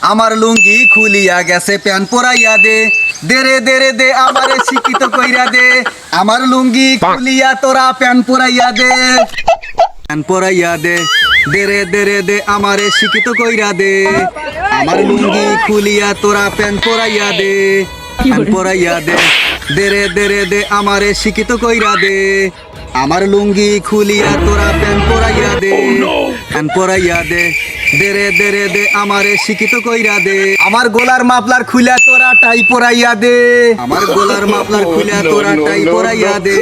আমার লুঙ্গি খুলিয়া গেছে প্যান পরাইয়া দে। দে রে, দে আমারে শিক্ষিত কইরা দে। আমার লুঙ্গি খুলিয়া তোরা প্যান পরাইয়া দে। প্যান পরাইয়া দে। দে রে দে রে, দে, আমারে শিক্ষিত কইরা দে। আমার লুঙ্গি খুলিয়া তোরা প্যান পরাইয়া দে। প্যান পরাইয়া দে। দে রে দে রে দে আমারে শিক্ষিত কইরা দে। আমার লুঙ্গি খুলিয়া তোরা প্যান পরাইয়া দে। প্যান পরাইয়া দে। দে রে দে রে দে আমারে শিক্ষিত কইরা দে। আমার গোলার মাপলার খুলিয়া তোরা টাই পরাইয়া দে। আমার গোলার মাপলার খুলিয়া তোরা টাই পরাইয়া দে।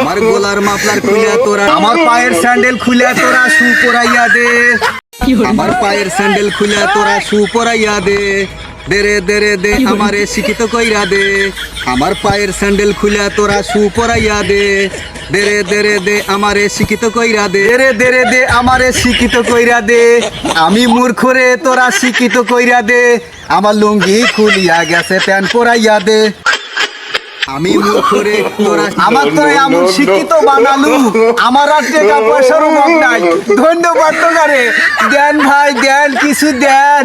আমার গোলার মাপলার খুলিয়া তোরা আমার পায়ের স্যান্ডেল খুলিয়া তোরা শু পরাইয়া দে। আমার পায়ের স্যান্ডেল খুলিয়া তোরা শু পরাইয়া দে। দেরে দেরে দে আমারে শিক্ষিত কইরা দে। আমার পায়ের স্যান্ডেল খুলিয়া তোরা শু পরাইয়া দে। দেরে দেরে দে আমারে শিক্ষিত কইরা দে। দেরে দেরে দে আমারে শিক্ষিত কইরা দে। আমি মূর্খ রে তোরা শিক্ষিত কইরা দে। আমার লুঙ্গি খুলিয়া গেছে প্যান্ট পরাইয়া দে। আমি মূর্খ রে তোরা আমার তো এমন শিক্ষিত বানালু। আমার আর টাকা পয়সার অভাব নাই। ধন্যবাদ তোকারে দেন ভাই দেন কিছু দেন।